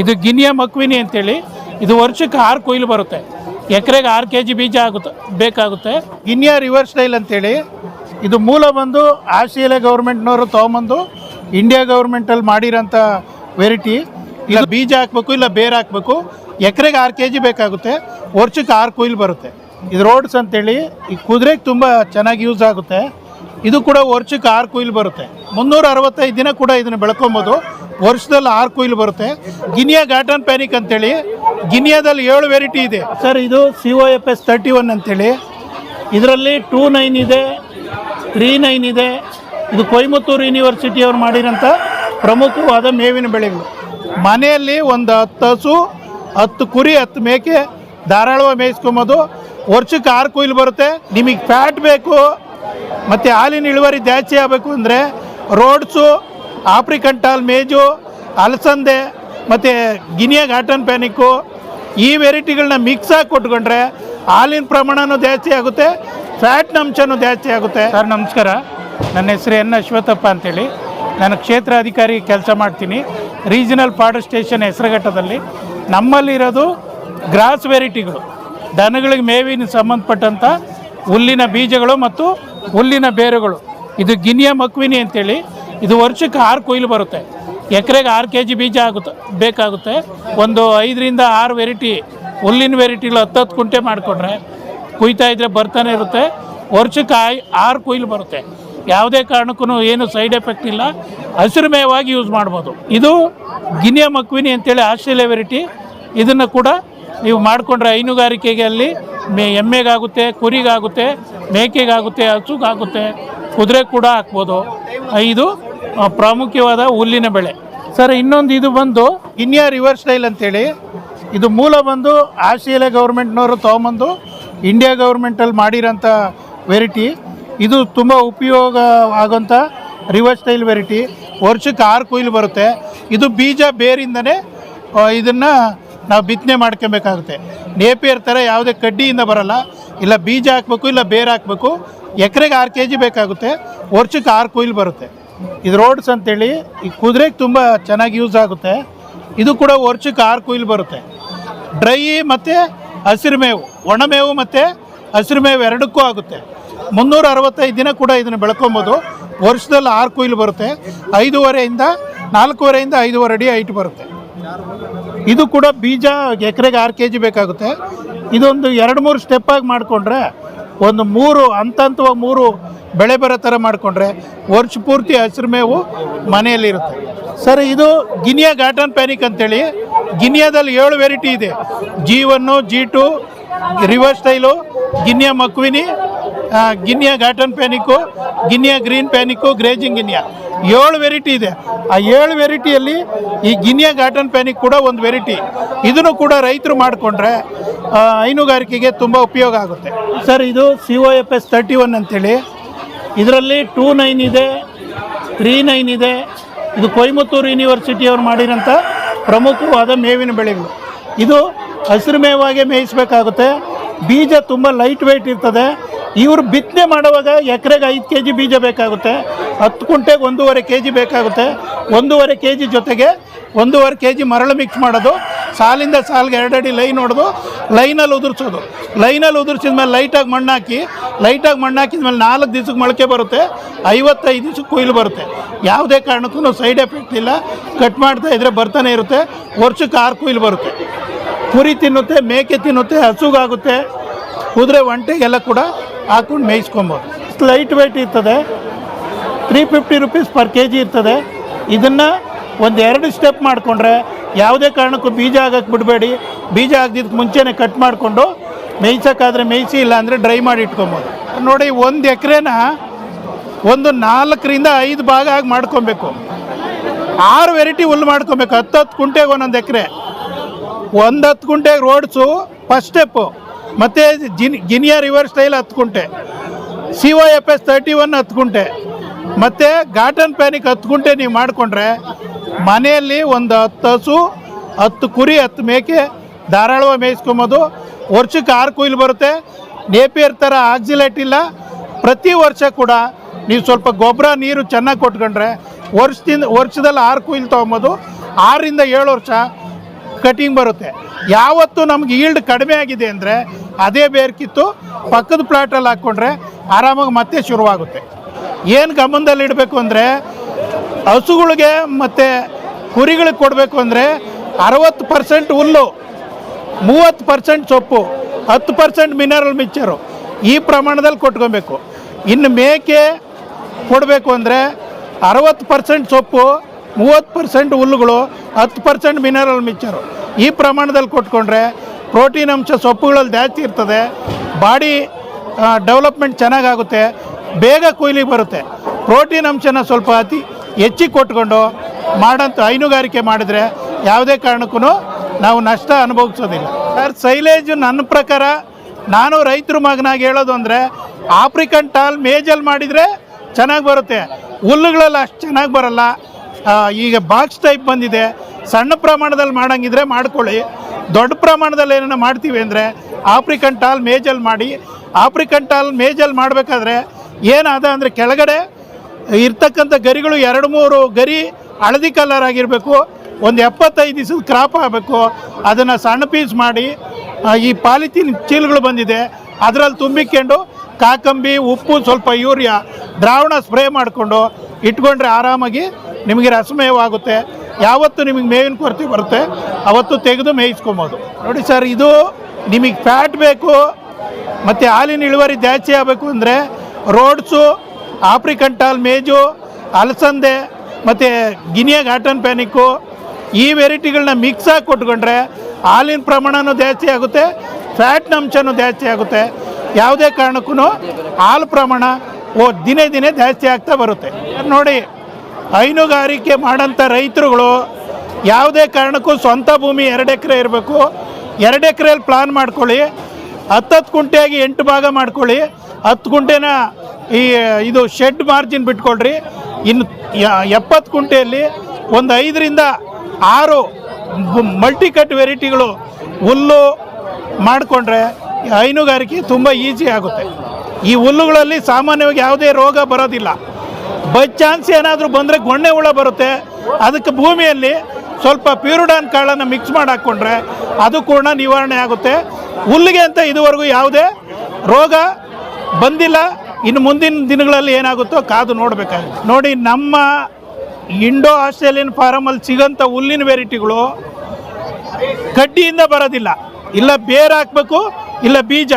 ಇದು ಗಿನಿಯ ಮಕ್ವಿನಿ ಅಂತೇಳಿ. ಇದು ವರ್ಷಕ್ಕೆ ಆರು ಕೊಯ್ಲು ಬರುತ್ತೆ. ಎಕರೆಗೆ ಆರು ಕೆ ಜಿ ಬೀಜ ಆಗುತ್ತೆ, ಬೇಕಾಗುತ್ತೆ. ಗಿನಿಯ ರಿವರ್ ಸ್ಟೈಲ್ ಅಂತೇಳಿ. ಇದು ಮೂಲ ಬಂದು ಆಸ್ಟ್ರೇಲಿಯಾ ಗೌರ್ಮೆಂಟ್ನವರು ತೊಗೊಂಬಂದು ಇಂಡಿಯಾ ಗೌರ್ಮೆಂಟಲ್ಲಿ ಮಾಡಿರೋಂಥ ವೆರೈಟಿ. ಇಲ್ಲ ಬೀಜ ಹಾಕಬೇಕು, ಇಲ್ಲ ಬೇರೆ ಹಾಕಬೇಕು. ಎಕರೆಗೆ ಆರು ಕೆ ಜಿ ಬೇಕಾಗುತ್ತೆ. ವರ್ಷಕ್ಕೆ ಆರು ಕೊಯ್ಲು ಬರುತ್ತೆ. ಇದು ರೋಡ್ಸ್ ಅಂತೇಳಿ. ಈ ಕುದುರೆಗೆ ತುಂಬ ಚೆನ್ನಾಗಿ ಯೂಸ್ ಆಗುತ್ತೆ. ಇದು ಕೂಡ ವರ್ಷಕ್ಕೆ ಆರು ಕೊಯ್ಲು ಬರುತ್ತೆ. ಮುನ್ನೂರ ಅರವತ್ತೈದು ದಿನ ಕೂಡ ಇದನ್ನು ಬೆಳ್ಕೊಬೋದು. ವರ್ಷದಲ್ಲಿ ಆರು ಕೊಯ್ಲು ಬರುತ್ತೆ. ಗಿನಿಯಾ ಗಾರ್ಡನ್ ಪ್ಯಾನಿಕ್ ಅಂತೇಳಿ. ಗಿನಿಯಾದಲ್ಲಿ ಏಳು ವೆರೈಟಿ ಇದೆ. ಸರ್ ಇದು C O F S thirty one ಅಂತೇಳಿ. ಇದರಲ್ಲಿ ಟೂ ನೈನ್ ಇದೆ ತ್ರೀ ನೈನ್ ಇದೆ. ಇದು ಕೊಯಮತ್ತೂರು ಯೂನಿವರ್ಸಿಟಿಯವ್ರು ಮಾಡಿರೋಂಥ ಪ್ರಮುಖವಾದ ಮೇವಿನ ಬೆಳೆಗಳು. ಮನೆಯಲ್ಲಿ ಒಂದು ಹತ್ತು ಹಸು ಹತ್ತು ಕುರಿ ಹತ್ತು ಮೇಕೆ ಧಾರಾಳವಾಗಿ ಮೇಯಿಸ್ಕೊಂಬೋದು. ವರ್ಷಕ್ಕೆ ಆರು ಕೊಯ್ಲು ಬರುತ್ತೆ. ನಿಮಗೆ ಫ್ಯಾಟ್ ಬೇಕು ಮತ್ತು ಹಾಲಿನ ಇಳುವರಿ ಜಾಸ್ತಿ ಆಗಬೇಕು ಅಂದರೆ ರೋಡ್ಸು ಆಪ್ರಿಕಂಟಾಲ್ ಮೇಜು, ಅಲಸಂದೆ, ಮತ್ತು ಗಿನಿಯಾ ಗಾಟನ್ ಪ್ಯಾನಿಕ್ಕು, ಈ ವೆರೈಟಿಗಳನ್ನ ಮಿಕ್ಸ್ ಆಗಿ ಕೊಟ್ಕೊಂಡ್ರೆ ಹಾಲಿನ ಪ್ರಮಾಣವೂ ಜಾಸ್ತಿ ಆಗುತ್ತೆ ಫ್ಯಾಟ್ನ ಅಂಶನೂ ಜಾಸ್ತಿ ಆಗುತ್ತೆ. ಸರ್, ನಮಸ್ಕಾರ. ನನ್ನ ಹೆಸರು ಎನ್ ಅಶ್ವಥಪ್ಪ ಅಂತೇಳಿ. ನಾನು ಕ್ಷೇತ್ರ ಅಧಿಕಾರಿ ಕೆಲಸ ಮಾಡ್ತೀನಿ. ರೀಜನಲ್ ಪಾಡರ್ ಸ್ಟೇಷನ್ ಹೆಸರುಘಟ್ಟದಲ್ಲಿ. ನಮ್ಮಲ್ಲಿರೋದು ಗ್ರಾಸ್ ವೆರೈಟಿಗಳು. ದನಗಳಿಗೆ ಮೇವಿನ ಸಂಬಂಧಪಟ್ಟಂಥ ಹುಲ್ಲಿನ ಬೀಜಗಳು ಮತ್ತು ಹುಲ್ಲಿನ ಬೇರುಗಳು. ಇದು ಗಿನಿಯಾ ಮಕ್ವಿನಿ ಅಂತೇಳಿ. ಇದು ವರ್ಷಕ್ಕೆ ಆರು ಕೊಯ್ಲು ಬರುತ್ತೆ. ಎಕರೆಗೆ ಆರು ಕೆ ಜಿ ಬೀಜ ಆಗುತ್ತೆ, ಬೇಕಾಗುತ್ತೆ. ಒಂದು ಐದರಿಂದ ಆರು ವೆರೈಟಿ, ಹುಲ್ಲಿನ ವೆರೈಟಿಗಳು ಹತ್ತು ಕುಂಟೆ ಮಾಡಿಕೊಂಡ್ರೆ ಕುಯ್ತಾ ಇದ್ರೆ ಬರ್ತಾನೆ ಇರುತ್ತೆ. ವರ್ಷಕ್ಕೆ ಆರು ಕೊಯ್ಲು ಬರುತ್ತೆ. ಯಾವುದೇ ಕಾರಣಕ್ಕೂ ಏನು ಸೈಡ್ ಎಫೆಕ್ಟ್ ಇಲ್ಲ. ಹಸಿರು ಮೇವಾಗಿ ಯೂಸ್ ಮಾಡ್ಬೋದು. ಇದು ಗಿನಿಯ ಮಕ್ವಿನಿ ಅಂತೇಳಿ ಆಸ್ಟ್ರೇಲಿಯಾ ವೆರೈಟಿ. ಇದನ್ನು ಕೂಡ ನೀವು ಮಾಡಿಕೊಂಡ್ರೆ ಹೈನುಗಾರಿಕೆಗೆ ಅಲ್ಲಿ ಮೇ, ಎಮ್ಮೆಗಾಗುತ್ತೆ, ಕುರಿಗಾಗುತ್ತೆ, ಮೇಕೆಗಾಗುತ್ತೆ, ಹಸುಗಾಗುತ್ತೆ, ಕುದುರೆ ಕೂಡ ಹಾಕ್ಬೋದು. ಇದು ಪ್ರಾಮುಖ್ಯವಾದ ಹುಲ್ಲಿನ ಬೆಳೆ. ಸರ್, ಇನ್ನೊಂದು ಇದು ಬಂದು ಇನ್ಯಾ ರಿವರ್ ಸ್ಟೈಲ್ ಅಂತೇಳಿ. ಇದು ಮೂಲ ಬಂದು ಆಸ್ಟ್ರೇಲಿಯಾ ಗೌರ್ಮೆಂಟ್ನವರು ತೊಗೊಂಬಂದು ಇಂಡಿಯಾ ಗೌರ್ಮೆಂಟಲ್ಲಿ ಮಾಡಿರೋಂಥ ವೆರೈಟಿ. ಇದು ತುಂಬ ಉಪಯೋಗ ಆಗೋಂಥ ರಿವರ್ ಸ್ಟೈಲ್ ವೆರೈಟಿ. ವರ್ಷಕ್ಕೆ ಆರು ಕೊಯ್ಲು ಬರುತ್ತೆ. ಇದು ಬೀಜ ಬೇರಿಂದನೇ ಇದನ್ನು ನಾವು ಬಿತ್ತನೆ ಮಾಡ್ಕೊಬೇಕಾಗುತ್ತೆ. ನೇಪಿಯರ್ ಥರ ಯಾವುದೇ ಕಡ್ಡಿಯಿಂದ ಬರಲ್ಲ. ಇಲ್ಲ ಬೀಜ ಹಾಕಬೇಕು, ಇಲ್ಲ ಬೇರೆ ಹಾಕಬೇಕು. ಎಕರೆಗೆ ಆರು ಕೆ ಜಿ ಬೇಕಾಗುತ್ತೆ. ವರ್ಷಕ್ಕೆ ಆರು ಕೊಯ್ಲು ಬರುತ್ತೆ. ಇದು ರೋಡ್ಸ್ ಅಂತೇಳಿ, ಈ ಕುದುರೆಗೆ ತುಂಬ ಚೆನ್ನಾಗಿ ಯೂಸ್ ಆಗುತ್ತೆ. ಇದು ಕೂಡ ವರ್ಷಕ್ಕೆ ಆರು ಕುಯ್ಲು ಬರುತ್ತೆ. ಡ್ರೈ ಮತ್ತು ಹಸಿರು ಮೇವು ಒಣಮೇವು ಮತ್ತು ಹಸಿರು ಮೇವು ಎರಡಕ್ಕೂ ಆಗುತ್ತೆ. ಮುನ್ನೂರ ಅರವತ್ತೈದು ದಿನ ಕೂಡ ಇದನ್ನು ಬೆಳ್ಕೊಬೋದು. ವರ್ಷದಲ್ಲಿ ಆರು ಕುಯ್ಲು ಬರುತ್ತೆ. ಐದೂವರೆಯಿಂದ, ನಾಲ್ಕೂವರೆಯಿಂದ ಐದೂವರೆ ಅಡಿ ಹೈಟ್ ಬರುತ್ತೆ. ಇದು ಕೂಡ ಬೀಜ ಎಕರೆಗೆ ಆರು ಕೆ ಜಿ ಬೇಕಾಗುತ್ತೆ. ಇದೊಂದು ಎರಡು ಮೂರು ಸ್ಟೆಪ್ಪಾಗಿ ಮಾಡಿಕೊಂಡ್ರೆ ಒಂದು ಮೂರು ಹಂತ ಹಂತವಾಗಿ ಮೂರು ಬೆಳೆ ಬರೋ ಥರ ಮಾಡಿಕೊಂಡ್ರೆ ವರ್ಷ ಪೂರ್ತಿ ಹಸಿರು ಮೇವು ಮನೆಯಲ್ಲಿರುತ್ತೆ ಸರ್, ಇದು ಗಿನಿಯಾ ಗಾರ್ಡನ್ ಪ್ಯಾನಿಕ್ ಅಂತೇಳಿ. ಗಿನಿಯಾದಲ್ಲಿ ಏಳು ವೆರೈಟಿ ಇದೆ. G one G two river style, Guinea Makueni Guinea garden panic, Guinea green panic, grazing Guinea. ಏಳು ವೆರೈಟಿ ಇದೆ. ಆ ಏಳು ವೆರೈಟಿಯಲ್ಲಿ ಈ ಗಿನಿಯಾ ಗಾರ್ಡನ್ ಪ್ಯಾನಿಕ್ ಕೂಡ ಒಂದು ವೆರೈಟಿ. ಇದನ್ನು ಕೂಡ ರೈತರು ಮಾಡಿಕೊಂಡ್ರೆ ಹೈನುಗಾರಿಕೆಗೆ ತುಂಬ ಉಪಯೋಗ ಆಗುತ್ತೆ. ಸರ್, ಇದು C O F S thirty one ಅಂತೇಳಿ. ಇದರಲ್ಲಿ ಟೂ ನೈನ್ ಇದೆ ತ್ರೀ ನೈನ್ ಇದೆ. ಇದು ಕೊಯಮತ್ತೂರು ಯೂನಿವರ್ಸಿಟಿಯವರು ಮಾಡಿರೋಂಥ ಪ್ರಮುಖವಾದ ಮೇವಿನ ಬೆಳೆಗಳು. ಇದು ಹಸಿರು ಮೇವಾಗೆ ಮೇಯಿಸಬೇಕಾಗುತ್ತೆ. ಬೀಜ ತುಂಬ ಲೈಟ್ ವೆಯ್ಟ್ ಇರ್ತದೆ. ಇವರು ಬಿತ್ತನೆ ಮಾಡುವಾಗ ಎಕರೆಗೆ ಐದು ಕೆ ಜಿ ಬೀಜ ಬೇಕಾಗುತ್ತೆ. ಹತ್ತು ಕುಂಟೆಗೆ ಒಂದೂವರೆ ಕೆ ಜಿ ಬೇಕಾಗುತ್ತೆ. ಒಂದೂವರೆ ಕೆ ಜಿ ಜೊತೆಗೆ ಒಂದೂವರೆ ಕೆ ಜಿ ಮರಳು ಮಿಕ್ಸ್ ಮಾಡೋದು. ಸಾಲಿಂದ ಸಾಲಿಗೆ ಎರಡಡಿ ಲೈನ್ ಹೊಡೆದು ಲೈನಲ್ಲಿ ಉದುರಿಸೋದು. ಲೈನಲ್ಲಿ ಉದುರಿಸಿದ ಮೇಲೆ ಲೈಟಾಗಿ ಮಣ್ಣು ಹಾಕಿ ಲೈಟಾಗಿ ಮಣ್ಣು ಹಾಕಿದ ಮೇಲೆ ನಾಲ್ಕು ದಿವ್ಸಕ್ಕೆ ಮೊಳಕೆ ಬರುತ್ತೆ, ಐವತ್ತೈದು ದಿವ್ಸಕ್ಕೆ ಕೊಯ್ಲು ಬರುತ್ತೆ. ಯಾವುದೇ ಕಾರಣಕ್ಕೂ ಸೈಡ್ ಎಫೆಕ್ಟ್ ಇಲ್ಲ. ಕಟ್ ಮಾಡ್ತಾ ಇದ್ದರೆ ಬರ್ತಾನೆ ಇರುತ್ತೆ. ವರ್ಷಕ್ಕೆ ಆರು ಕೊಯ್ಲು ಬರುತ್ತೆ. ಕುರಿ ತಿನ್ನುತ್ತೆ, ಮೇಕೆ ತಿನ್ನುತ್ತೆ, ಹಸುಗಾಗುತ್ತೆ. ಕುದುರೆ ಒಂಟೆಗೆಲ್ಲ ಕೂಡ ಹಾಕೊಂಡು ಮೇಯಿಸ್ಕೊಬೋದು. ಲೈಟ್ ವೆಯ್ಟ್ ಇರ್ತದೆ. Three fifty rupees per K G ಇರ್ತದೆ. ಇದನ್ನು ಒಂದು ಎರಡು ಸ್ಟೆಪ್ ಮಾಡಿಕೊಂಡ್ರೆ ಯಾವುದೇ ಕಾರಣಕ್ಕೂ ಬೀಜ ಆಗಕ್ಕೆ ಬಿಡಬೇಡಿ. ಬೀಜ ಆಗದಿದ್ದಕ್ಕೆ ಮುಂಚೆನೇ ಕಟ್ ಮಾಡಿಕೊಂಡು ಮೇಯ್ಸೋಕ್ಕಾದರೆ ಮೇಯ್ಸಿ, ಇಲ್ಲಾಂದರೆ ಡ್ರೈ ಮಾಡಿ ಇಟ್ಕೊಬೋದು. ನೋಡಿ, ಒಂದು ಎಕರೆನ ಒಂದು ನಾಲ್ಕರಿಂದ ಐದು ಭಾಗ ಆಗಿ ಮಾಡ್ಕೊಬೇಕು. ಆರು ವೆರೈಟಿ ಹುಲ್ಲು ಮಾಡ್ಕೊಬೇಕು. ಹತ್ತು ಹತ್ತು ಕುಂಟೆಗೆ ಒಂದೊಂದು ಎಕರೆ. ಒಂದು ಹತ್ತು ಕುಂಟೆಗೆ ರೋಡ್ಸು ಫಸ್ಟ್ ಸ್ಟೆಪ್ಪು ಮತ್ತು ಜಿನ್, ಗಿನಿಯಾ ರಿವರ್ ಸ್ಟೈಲ್ ಹತ್ತು ಕುಂಟೆ. C O F S thirty one ಹತ್ತು ಕುಂಟೆ. ಮತ್ತು ಗಾರ್ಡನ್ ಪ್ಯಾನಿಕ್ ಹತ್ತು ಕುಂಟೆ ನೀವು ಮಾಡಿಕೊಂಡ್ರೆ ಮನೆಯಲ್ಲಿ ಒಂದು ಹತ್ತು ಹಸು, ಹತ್ತು ಕುರಿ, ಹತ್ತು ಮೇಕೆ ಧಾರಾಳವಾಗಿ ಮೇಯಿಸ್ಕೊಂಬೋದು. ವರ್ಷಕ್ಕೆ ಆರು ಕೊಯ್ಲು ಬರುತ್ತೆ. ನೇಪಿಯರ್ ಥರ ಆಕ್ಸಿಲೇಟ್ ಇಲ್ಲ. ಪ್ರತಿ ವರ್ಷ ಕೂಡ ನೀವು ಸ್ವಲ್ಪ ಗೊಬ್ಬರ, ನೀರು ಚೆನ್ನಾಗಿ ಕೊಟ್ಕೊಂಡ್ರೆ ವರ್ಷದಿಂದ, ವರ್ಷದಲ್ಲಿ ಆರು ಕುಯ್ಲು ತೊಗೊಬೋದು. ಆರರಿಂದ ಏಳು ವರ್ಷ ಕಟಿಂಗ್ ಬರುತ್ತೆ. ಯಾವತ್ತು ನಮ್ಗೆ ಈಲ್ಡ್ ಕಡಿಮೆ ಆಗಿದೆ ಅಂದರೆ ಅದೇ ಬೇರ್ಕಿತ್ತು. ಪಕ್ಕದ ಪ್ಲಾಟಲ್ಲಿ ಹಾಕ್ಕೊಂಡ್ರೆ ಆರಾಮಾಗಿ ಮತ್ತೆ ಶುರುವಾಗುತ್ತೆ. ಏನು ಗಮನದಲ್ಲಿಡಬೇಕು ಅಂದರೆ ಹಸುಗಳಿಗೆ ಮತ್ತು ಕುರಿಗಳಿಗೆ ಕೊಡಬೇಕು ಅಂದರೆ ಅರವತ್ತು ಪರ್ಸೆಂಟ್ ಹುಲ್ಲು, ಮೂವತ್ತು ಪರ್ಸೆಂಟ್ ಸೊಪ್ಪು, ಹತ್ತು ಪರ್ಸೆಂಟ್ ಮಿನರಲ್ ಮಿಕ್ಚರು ಈ ಪ್ರಮಾಣದಲ್ಲಿ ಕೊಟ್ಕೊಬೇಕು. ಇನ್ನು ಮೇಕೆ ಕೊಡಬೇಕು ಅಂದರೆ ಅರವತ್ತು ಪರ್ಸೆಂಟ್ ಸೊಪ್ಪು, ಮೂವತ್ತು ಪರ್ಸೆಂಟ್ ಹುಲ್ಲುಗಳು, ಹತ್ತು ಪರ್ಸೆಂಟ್ ಮಿನರಲ್ ಮಿಕ್ಚರು ಈ ಪ್ರಮಾಣದಲ್ಲಿ ಕೊಟ್ಕೊಂಡ್ರೆ ಪ್ರೋಟೀನ್ ಅಂಶ ಸೊಪ್ಪುಗಳಲ್ಲಿ ಜಾಸ್ತಿ ಇರ್ತದೆ, ಬಾಡಿ ಡೆವಲಪ್ಮೆಂಟ್ ಚೆನ್ನಾಗಾಗುತ್ತೆ, ಬೇಗ ಕೊಯ್ಲಿಗೆ ಬರುತ್ತೆ. ಪ್ರೋಟೀನ್ ಅಂಶನ ಸ್ವಲ್ಪ ಅತಿ ಹೆಚ್ಚಿಗೆ ಕೊಟ್ಕೊಂಡು ಮಾಡೋಂಥ ಹೈನುಗಾರಿಕೆ ಮಾಡಿದರೆ ಯಾವುದೇ ಕಾರಣಕ್ಕೂ ನಾವು ನಷ್ಟ ಅನುಭವಿಸೋದಿಲ್ಲ. ಸರ್, ಸೈಲೇಜು ನನ್ನ ಪ್ರಕಾರ ನಾನು ರೈತರು ಮಗನಾಗಿ ಹೇಳೋದು ಅಂದರೆ ಆಫ್ರಿಕನ್ ಟಾಲ್ ಮೇಜಲ್ಲಿ ಮಾಡಿದರೆ ಚೆನ್ನಾಗಿ ಬರುತ್ತೆ. ಹುಲ್ಲುಗಳೆಲ್ಲ ಅಷ್ಟು ಚೆನ್ನಾಗಿ ಬರಲ್ಲ. ಈಗ ಬಾಕ್ಸ್ ಟೈಪ್ ಬಂದಿದೆ. ಸಣ್ಣ ಪ್ರಮಾಣದಲ್ಲಿ ಮಾಡೋಂಗಿದ್ರೆ ಮಾಡ್ಕೊಳ್ಳಿ. ದೊಡ್ಡ ಪ್ರಮಾಣದಲ್ಲಿ ಏನನ್ನ ಮಾಡ್ತೀವಿ ಅಂದರೆ ಆಫ್ರಿಕನ್ ಟಾಲ್ ಮೇಜಲ್ಲಿ ಮಾಡಿ. ಆಫ್ರಿಕನ್ ಟಾಲ್ ಮೇಜಲ್ಲಿ ಮಾಡಬೇಕಾದ್ರೆ ಏನಾದ ಅಂದರೆ ಕೆಳಗಡೆ ಇರ್ತಕ್ಕಂಥ ಗರಿಗಳು ಎರಡು ಮೂರು ಗರಿ ಹಳದಿ ಕಲರ್ ಆಗಿರಬೇಕು, ಒಂದು ಎಪ್ಪತ್ತೈದು ದಿವಸದ ಕ್ರಾಪ್ ಆಗಬೇಕು, ಅದನ್ನು ಸಣ್ಣ ಪೀಸ್ ಮಾಡಿ ಈ ಪಾಲಿಥೀನ್ ಚೀಲಗಳು ಬಂದಿದೆ, ಅದರಲ್ಲಿ ತುಂಬಿಕೊಂಡು ಕಾಕಂಬಿ, ಉಪ್ಪು, ಸ್ವಲ್ಪ ಯೂರಿಯಾ, ದ್ರಾವಣ ಸ್ಪ್ರೇ ಮಾಡಿಕೊಂಡು ಇಟ್ಕೊಂಡ್ರೆ ಆರಾಮಾಗಿ ನಿಮಗೆ ರಸಮಯವಾಗುತ್ತೆ. ಯಾವತ್ತು ನಿಮಗೆ ಮೇವಿನ ಕೊರತೆ ಬರುತ್ತೆ, ಅವತ್ತು ತೆಗೆದು ಮೇಯಿಸ್ಕೊಬೋದು. ನೋಡಿ ಸರ್ ಇದು ನಿಮಗೆ ಫ್ಯಾಟ್ ಬೇಕು, ಮತ್ತು ಹಾಲಿನ ಇಳುವರಿ ಜಾಸ್ತಿ ಆಗಬೇಕು ಅಂದರೆ ರೋಡ್ಸು ಆಫ್ರಿಕನ್ ಟಾಲ್ ಮೇಜು, ಅಲಸಂದೆ ಮತ್ತು ಗಿನಿಯ ಗಾಟನ್ ಪ್ಯಾನಿಕ್ಕು, ಈ ವೆರೈಟಿಗಳನ್ನ ಮಿಕ್ಸ್ ಆಗಿ ಕೊಟ್ಕೊಂಡ್ರೆ ಹಾಲಿನ ಪ್ರಮಾಣವೂ ಜಾಸ್ತಿ ಆಗುತ್ತೆ ಫ್ಯಾಟ್ನ ಅಂಶನೂ ಜಾಸ್ತಿ ಆಗುತ್ತೆ. ಯಾವುದೇ ಕಾರಣಕ್ಕೂ ಹಾಲು ಪ್ರಮಾಣ ಓ, ದಿನೇ ದಿನೇ ಜಾಸ್ತಿ ಆಗ್ತಾ ಬರುತ್ತೆ. ನೋಡಿ, ಹೈನುಗಾರಿಕೆ ಮಾಡೋಂಥ ರೈತರುಗಳು ಯಾವುದೇ ಕಾರಣಕ್ಕೂ ಸ್ವಂತ ಭೂಮಿ ಎರಡು ಎಕರೆ ಇರಬೇಕು. ಎರಡು ಎಕರೆಯಲ್ಲಿ ಪ್ಲಾನ್ ಮಾಡ್ಕೊಳ್ಳಿ, ಹತ್ತತ್ತು ಕುಂಟೆಯಾಗಿ ಎಂಟು ಭಾಗ ಮಾಡ್ಕೊಳ್ಳಿ, ಹತ್ತು ಕುಂಟೆನ ಈ, ಇದು ಶೆಡ್ ಮಾರ್ಜಿನ್ ಬಿಟ್ಕೊಳ್ರಿ. ಇನ್ನು ಎಪ್ಪತ್ತು ಕುಂಟೆಯಲ್ಲಿ ಒಂದು ಐದರಿಂದ ಆರು ಮಲ್ಟಿ ಕಟ್ ವೆರೈಟಿಗಳು ಹುಲ್ಲು ಮಾಡಿಕೊಂಡ್ರೆ ಹೈನುಗಾರಿಕೆ ತುಂಬ ಈಸಿ ಆಗುತ್ತೆ. ಈ ಹುಲ್ಲುಗಳಲ್ಲಿ ಸಾಮಾನ್ಯವಾಗಿ ಯಾವುದೇ ರೋಗ ಬರೋದಿಲ್ಲ. ಬೈ ಚಾನ್ಸ್ ಏನಾದರೂ ಬಂದರೆ ಗೊಣ್ಣೆ ಹುಳ ಬರುತ್ತೆ. ಅದಕ್ಕೆ ಭೂಮಿಯಲ್ಲಿ ಸ್ವಲ್ಪ ಪ್ಯೂರುಡಾನ್ ಕಾಳನ್ನು ಮಿಕ್ಸ್ ಮಾಡಿ ಹಾಕ್ಕೊಂಡ್ರೆ ಅದು ಕೂಡ ನಿವಾರಣೆ ಆಗುತ್ತೆ. ಹುಲ್ಲಿಗೆ ಅಂತ ಇದುವರೆಗೂ ಯಾವುದೇ ರೋಗ ಬಂದಿಲ್ಲ. ಇನ್ನು ಮುಂದಿನ ದಿನಗಳಲ್ಲಿ ಏನಾಗುತ್ತೋ ಕಾದು ನೋಡಬೇಕಾಗುತ್ತೆ. ನೋಡಿ, ನಮ್ಮ ಇಂಡೋ ಆಸ್ಟ್ರೇಲಿಯನ್ ಫಾರಮಲ್ಲಿ ಸಿಗೋಂಥ ಹುಲ್ಲಿನ ವೆರೈಟಿಗಳು ಕಡ್ಡಿಯಿಂದ ಬರೋದಿಲ್ಲ. ಇಲ್ಲ ಬೇರು ಹಾಕಬೇಕು, ಇಲ್ಲ ಬೀಜ.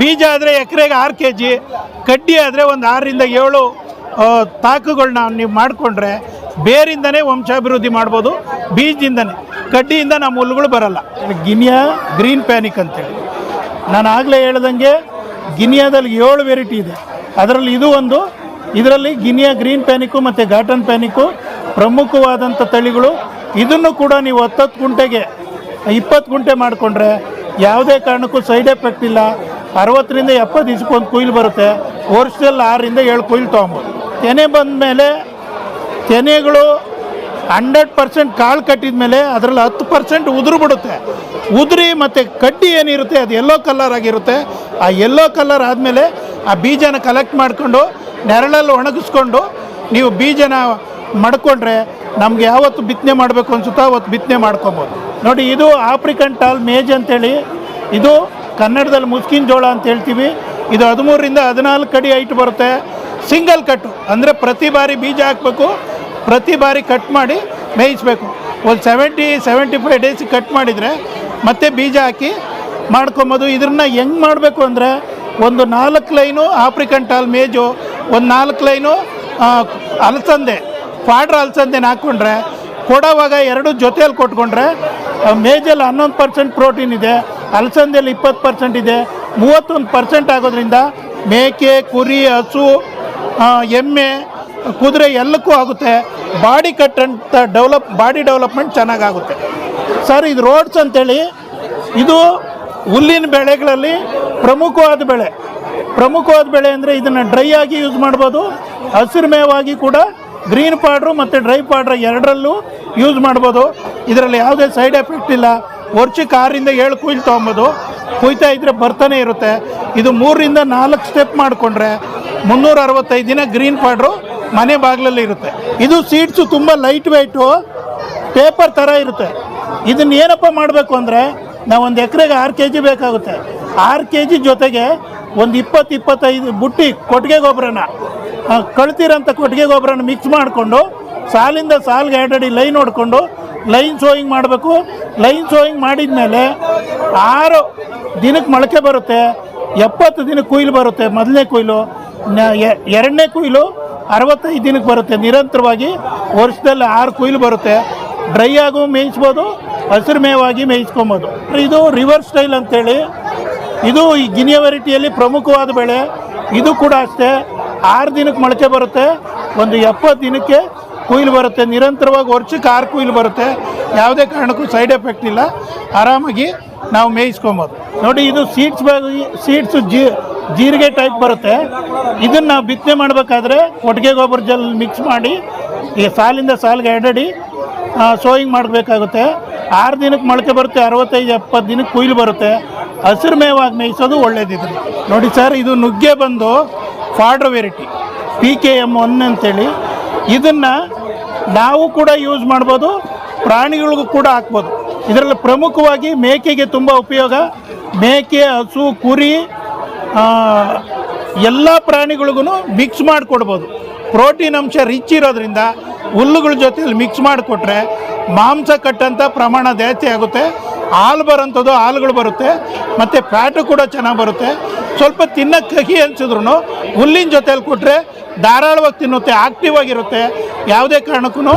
ಬೀಜ ಆದರೆ ಎಕರೆಗೆ ಆರು ಕೆ ಜಿ ಕಡ್ಡಿ ಆದರೆ ಒಂದು ಆರರಿಂದ ಏಳು ತಾಕುಗಳನ್ನ ನೀವು ಮಾಡಿಕೊಂಡ್ರೆ ಬೇರಿಂದನೇ ವಂಶಾಭಿವೃದ್ಧಿ ಮಾಡ್ಬೋದು, ಬೀಜದಿಂದನೇ. ಕಡ್ಡಿಯಿಂದ ನಮ್ಮ ಹುಲ್ಲುಗಳು ಬರಲ್ಲ. ಗಿನಿಯಾ ಗ್ರೀನ್ ಪ್ಯಾನಿಕ್ ಅಂತೇಳಿ. ನಾನು ಆಗಲೇ ಹೇಳ್ದಂಗೆ ಗಿನಿಯಾದಲ್ಲಿ ಏಳು ವೆರೈಟಿ ಇದೆ. ಅದರಲ್ಲಿ ಇದು ಒಂದು. ಇದರಲ್ಲಿ ಗಿನಿಯಾ ಗ್ರೀನ್ ಪ್ಯಾನಿಕ್ಕು ಮತ್ತು ಘಾಟನ್ ಪ್ಯಾನಿಕ್ಕು ಪ್ರಮುಖವಾದಂಥ ತಳಿಗಳು. ಇದನ್ನು ಕೂಡ ನೀವು ಹತ್ತತ್ತು ಗುಂಟೆಗೆ, ಇಪ್ಪತ್ತು ಗುಂಟೆ ಮಾಡಿಕೊಂಡ್ರೆ ಯಾವುದೇ ಕಾರಣಕ್ಕೂ ಸೈಡ್ ಎಫೆಕ್ಟ್ ಇಲ್ಲ. ಅರವತ್ತರಿಂದ ಎಪ್ಪತ್ತು ದಿವ್ಸಕ್ಕೆ ಒಂದು ಕುಯ್ಲು ಬರುತ್ತೆ. ವರ್ಷದಲ್ಲಿ ಆರರಿಂದ ಏಳು ಕುಯ್ಲು ತೊಗೊಬೋದು ತೆನೆ ಬಂದ ಮೇಲೆ ತೆನೆಗಳು ಹಂಡ್ರೆಡ್ ಪರ್ಸೆಂಟ್ ಕಾಳು ಕಟ್ಟಿದ ಮೇಲೆ ಅದರಲ್ಲಿ ಹತ್ತು ಪರ್ಸೆಂಟ್ ಉದುರು ಬಿಡುತ್ತೆ. ಉದುರಿ ಮತ್ತು ಕಡ್ಡಿ ಏನಿರುತ್ತೆ ಅದು ಎಲ್ಲೋ ಕಲರ್ ಆಗಿರುತ್ತೆ. ಆ ಎಲ್ಲೋ ಕಲರ್ ಆದಮೇಲೆ ಆ ಬೀಜನ ಕಲೆಕ್ಟ್ ಮಾಡಿಕೊಂಡು ನೆರಳಲ್ಲಿ ಒಣಗಿಸ್ಕೊಂಡು ನೀವು ಬೀಜನ ಮಡ್ಕೊಂಡ್ರೆ ನಮ್ಗೆ ಯಾವತ್ತು ಬಿತ್ತನೆ ಮಾಡಬೇಕು ಅನಿಸುತ್ತೋ ಅವತ್ತು ಬಿತ್ತನೆ ಮಾಡ್ಕೊಬೋದು. ನೋಡಿ, ಇದು ಆಫ್ರಿಕನ್ ಟಾಲ್ ಮೇಜ್ ಅಂತೇಳಿ, ಇದು ಕನ್ನಡದಲ್ಲಿ ಮುಸ್ಕಿನ್ ಜೋಳ ಅಂತ ಹೇಳ್ತೀವಿ. ಇದು ಹದಿಮೂರರಿಂದ ಹದಿನಾಲ್ಕು ಅಡಿ ಹೈಟ್ ಬರುತ್ತೆ. ಸಿಂಗಲ್ ಕಟ್ಟು ಅಂದರೆ ಪ್ರತಿ ಬಾರಿ ಬೀಜ ಹಾಕಬೇಕು, ಪ್ರತಿ ಬಾರಿ ಕಟ್ ಮಾಡಿ ಮೇಯಿಸ್ಬೇಕು. ಒಂದು ಸೆವೆಂಟಿ ಸೆವೆಂಟಿ ಫೈವ್ ಡೇಸಿಗೆ ಕಟ್ ಮಾಡಿದರೆ ಮತ್ತೆ ಬೀಜ ಹಾಕಿ ಮಾಡ್ಕೊಬೋದು. ಇದನ್ನು ಹೆಂಗೆ ಮಾಡಬೇಕು ಅಂದರೆ ಒಂದು ನಾಲ್ಕು ಲೈನು ಆಫ್ರಿಕನ್ ಟಾಲ್ ಮೇಜು, ಒಂದು ನಾಲ್ಕು ಲೈನು ಅಲಸಂದೆ ಫಾಡ್ರ್ ಅಲಸಂದೆನ ಹಾಕ್ಕೊಂಡ್ರೆ ಕೊಡೋವಾಗ ಎರಡು ಜೊತೆಯಲ್ಲಿ ಕೊಟ್ಕೊಂಡ್ರೆ ಮೇಜಲ್ಲಿ ಹನ್ನೊಂದು ಪರ್ಸೆಂಟ್ ಪ್ರೋಟೀನ್ ಇದೆ, ಅಲಸಂದೆಯಲ್ಲಿ ಇಪ್ಪತ್ತು ಪರ್ಸೆಂಟ್ ಇದೆ, ಮೂವತ್ತೊಂದು ಪರ್ಸೆಂಟ್ ಆಗೋದ್ರಿಂದ ಮೇಕೆ, ಕುರಿ, ಹಸು ಎಮ್ಮೆ, ಕುದುರೆ ಎಲ್ಲಕ್ಕೂ ಆಗುತ್ತೆ. ಬಾಡಿ ಕಟ್ ಅಂತ ಡೆವಲಪ್ ಬಾಡಿ ಡೆವಲಪ್ಮೆಂಟ್ ಚೆನ್ನಾಗಾಗುತ್ತೆ. ಸರ್, ಇದು ರೋಡ್ಸ್ ಅಂತೇಳಿ, ಇದು ಹುಲ್ಲಿನ ಬೆಳೆಗಳಲ್ಲಿ ಪ್ರಮುಖವಾದ ಬೆಳೆ. ಪ್ರಮುಖವಾದ ಬೆಳೆ ಅಂದರೆ ಇದನ್ನು ಡ್ರೈ ಆಗಿ ಯೂಸ್ ಮಾಡ್ಬೋದು. ಹಸಿರು ಮೇವಾಗಿ ಕೂಡ ಗ್ರೀನ್ ಪೌಡ್ರು ಮತ್ತು ಡ್ರೈ ಪೌಡ್ರ್ ಎರಡರಲ್ಲೂ ಯೂಸ್ ಮಾಡ್ಬೋದು. ಇದರಲ್ಲಿ ಯಾವುದೇ ಸೈಡ್ ಎಫೆಕ್ಟ್ ಇಲ್ಲ. ವರ್ಷಕ್ಕೆ ಆರರಿಂದ ಏಳು ಕುಯ್ಲು ತೊಗೊಬೋದು. ಕುಯ್ತಾ ಇದ್ರೆ ಬರ್ತಾನೆ ಇರುತ್ತೆ. ಇದು ಮೂರರಿಂದ ನಾಲ್ಕು ಸ್ಟೆಪ್ ಮಾಡಿಕೊಂಡ್ರೆ ಮುನ್ನೂರ ಅರವತ್ತೈದು ದಿನ ಗ್ರೀನ್ ಪೌಡ್ರು ಮನೆ ಬಾಗಿಲಲ್ಲಿ ಇರುತ್ತೆ. ಇದು ಸೀಡ್ಸು ತುಂಬ ಲೈಟ್ ವೆಯ್ಟು ಪೇಪರ್ ಥರ ಇರುತ್ತೆ. ಇದನ್ನ ಏನಪ್ಪ ಮಾಡಬೇಕು ಅಂದರೆ ನಾವು ಒಂದು ಎಕರೆಗೆ ಆರು ಕೆ ಜಿ ಬೇಕಾಗುತ್ತೆ. ಆರು ಕೆ ಜಿ ಜೊತೆಗೆ ಒಂದು ಇಪ್ಪತ್ತು ಇಪ್ಪತ್ತೈದು ಬುಟ್ಟಿ ಕೊಟ್ಟಿಗೆ ಗೊಬ್ಬರನ ಕಳ್ತಿರೋಂಥ ಕೊಟ್ಟಿಗೆ ಗೊಬ್ಬರನ ಮಿಕ್ಸ್ ಮಾಡಿಕೊಂಡು, ಸಾಲಿಂದ ಸಾಲಿಗೆ ಎರಡಡಿ ಲೈನ್ ಹೊಡ್ಕೊಂಡು, ಲೈನ್ ಸೋಯಿಂಗ್ ಮಾಡಬೇಕು. ಲೈನ್ ಸೋಯಿಂಗ್ ಮಾಡಿದ ಮೇಲೆ ಆರು ದಿನಕ್ಕೆ ಮೊಳಕೆ ಬರುತ್ತೆ, ಎಪ್ಪತ್ತು ದಿನಕ್ಕೆ ಕುಯ್ಲು ಬರುತ್ತೆ, ಮೊದಲನೇ ಕುಯ್ಲು ಎರಡನೇ ಕುಯ್ಲು ಅರವತ್ತೈದು ದಿನಕ್ಕೆ ಬರುತ್ತೆ. ನಿರಂತರವಾಗಿ ವರ್ಷದಲ್ಲಿ ಆರು ಕುಯ್ಲು ಬರುತ್ತೆ. ಡ್ರೈ ಆಗು ಮೇಯಿಸ್ಬೋದು ಹಸಿರು ಮೇವಾಗಿ ಮೇಯಿಸ್ಕೊಬೋದು. ಇದು ರಿವರ್ಸ್ ಸ್ಟೈಲ್ ಅಂತೇಳಿ. ಇದು ಈ ಗಿನಿಯ ವೆರೈಟಿಯಲ್ಲಿ ಪ್ರಮುಖವಾದ ಬೆಳೆ. ಇದು ಕೂಡ ಅಷ್ಟೇ. ಆರು ದಿನಕ್ಕೆ ಮೊಳಕೆ ಬರುತ್ತೆ. ಒಂದು ಎಪ್ಪತ್ತು ದಿನಕ್ಕೆ ಕುಯ್ಲು ಬರುತ್ತೆ. ನಿರಂತರವಾಗಿ ವರ್ಷಕ್ಕೆ ಆರು ಕುಯ್ಲು ಬರುತ್ತೆ. ಯಾವುದೇ ಕಾರಣಕ್ಕೂ ಸೈಡ್ ಎಫೆಕ್ಟ್ ಇಲ್ಲ. ಆರಾಮಾಗಿ ನಾವು ಮೇಯಿಸ್ಕೊಬೋದು. ನೋಡಿ, ಇದು ಸೀಡ್ಸ್ ಸೀಡ್ಸು ಜೀ, ಜೀರಿಗೆ ಟೈಪ್ ಬರುತ್ತೆ. ಇದನ್ನು ನಾವು ಬಿತ್ತನೆ ಮಾಡಬೇಕಾದ್ರೆ ಕೊಟ್ಟಿಗೆ ಗೊಬ್ಬರ ಜಲ್ ಮಿಕ್ಸ್ ಮಾಡಿ, ಈಗ ಸಾಲಿಂದ ಸಾಲಿಗೆ ಎರಡಡಿ ಸೋಯಿಂಗ್ ಮಾಡಬೇಕಾಗುತ್ತೆ. ಆರು ದಿನಕ್ಕೆ ಮೊಳಕೆ ಬರುತ್ತೆ, ಅರವತ್ತೈದು, ಎಪ್ಪತ್ತು ದಿನಕ್ಕೆ ಕುಯ್ಲು ಬರುತ್ತೆ. ಹಸಿರು ಮೇವಾಗಿ ಮೇಯಿಸೋದು ಒಳ್ಳೇದಿದೆ ನೋಡಿ ಸರ್, ಇದು ನುಗ್ಗೆ ಬಂದು fodder variety P K M one ಅಂತೇಳಿ. ಇದನ್ನು ನಾವು ಕೂಡ ಯೂಸ್ ಮಾಡ್ಬೋದು, ಪ್ರಾಣಿಗಳಿಗೂ ಕೂಡ ಹಾಕ್ಬೋದು. ಇದರಲ್ಲಿ ಪ್ರಮುಖವಾಗಿ ಮೇಕೆಗೆ ತುಂಬ ಉಪಯೋಗ. ಮೇಕೆ, ಹಸು, ಕುರಿ ಎಲ್ಲ ಪ್ರಾಣಿಗಳಿಗೂ ಮಿಕ್ಸ್ ಮಾಡಿಕೊಡ್ಬೋದು. ಪ್ರೋಟೀನ್ ಅಂಶ ರಿಚ್ ಇರೋದ್ರಿಂದ ಹುಲ್ಲುಗಳ ಜೊತೆಯಲ್ಲಿ ಮಿಕ್ಸ್ ಮಾಡಿಕೊಟ್ರೆ ಮಾಂಸ ಕಟ್ಟಂಥ ಪ್ರಮಾಣ ಜಾಸ್ತಿ ಆಗುತ್ತೆ. ಹಾಲು ಬರೋಂಥದ್ದು ಹಾಲುಗಳು ಬರುತ್ತೆ. ಮತ್ತು ಫ್ಯಾಟು ಕೂಡ ಚೆನ್ನಾಗಿ ಬರುತ್ತೆ. ಸ್ವಲ್ಪ ತಿನ್ನೋಕ್ಕೆ ಕಹಿ ಅನ್ಸಿದ್ರು ಹುಲ್ಲಿನ ಜೊತೆಯಲ್ಲಿ ಕೊಟ್ಟರೆ ಧಾರಾಳವಾಗಿ ತಿನ್ನುತ್ತೆ ಆಕ್ಟಿವ್ ಆಗಿರುತ್ತೆ. ಯಾವುದೇ ಕಾರಣಕ್ಕೂ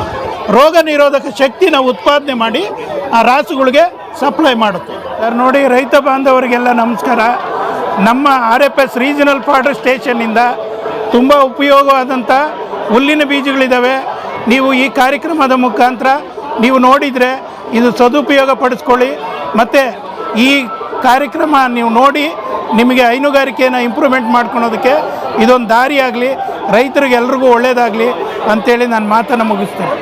ರೋಗ ನಿರೋಧಕ ಶಕ್ತಿನ ಉತ್ಪಾದನೆ ಮಾಡಿ ಆ ರಾಸುಗಳಿಗೆ ಸಪ್ಲೈ ಮಾಡುತ್ತೆ. ಸರ್, ನೋಡಿ ರೈತ ಬಾಂಧವರಿಗೆಲ್ಲ ನಮಸ್ಕಾರ. ನಮ್ಮ R F S regional fodder ಸ್ಟೇಷನ್ನಿಂದ ತುಂಬ ಉಪಯೋಗವಾದಂಥ ಹುಲ್ಲಿನ ಬೀಜಗಳಿದ್ದಾವೆ ನೀವು ಈ ಕಾರ್ಯಕ್ರಮದ ಮುಖಾಂತರ ನೀವು ನೋಡಿದರೆ ಇದು ಸದುಪಯೋಗ ಪಡಿಸ್ಕೊಳ್ಳಿ. ಮತ್ತು ಈ ಕಾರ್ಯಕ್ರಮ ನೀವು ನೋಡಿ ನಿಮಗೆ ಹೈನುಗಾರಿಕೆಯನ್ನು ಇಂಪ್ರೂವ್ಮೆಂಟ್ ಮಾಡ್ಕೊಳೋದಕ್ಕೆ ಇದೊಂದು ದಾರಿ ಆಗಲಿ ರೈತರಿಗೆ ಎಲ್ರಿಗೂ ಒಳ್ಳೆಯದಾಗಲಿ ಅಂತೇಳಿ ನಾನು ಮಾತನ್ನು ಮುಗಿಸ್ತೇನೆ.